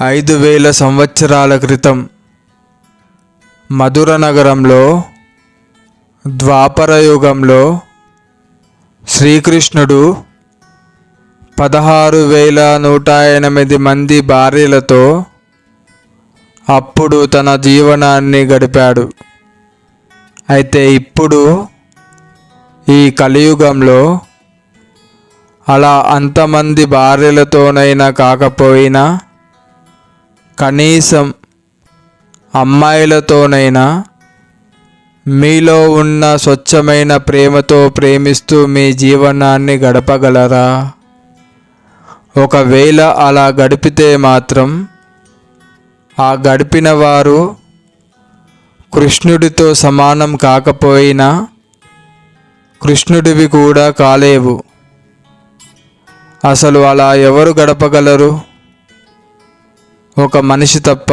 ఐదు వేల సంవత్సరాల క్రితం మధుర నగరంలో ద్వాపర యుగంలో శ్రీకృష్ణుడు పదహారు వేల నూట ఎనిమిది మంది భార్యలతో అప్పుడు తన జీవనాన్ని గడిపాడు. అయితే ఇప్పుడు ఈ కలియుగంలో అలా అంతమంది భార్యలతోనైనా కాకపోయినా కనీసం అమ్మాయిలతోనైనా మీలో ఉన్న స్వచ్ఛమైన ప్రేమతో ప్రేమిస్తూ మీ జీవనాన్ని గడపగలరా? ఒకవేళ అలా గడిపితే మాత్రం ఆ గడిపిన వారు కృష్ణుడితో సమానం కాకపోయినా కృష్ణుడివి కూడా కాలేవు. అసలు అలా ఎవరు గడపగలరు? ఒక మనిషి తప్ప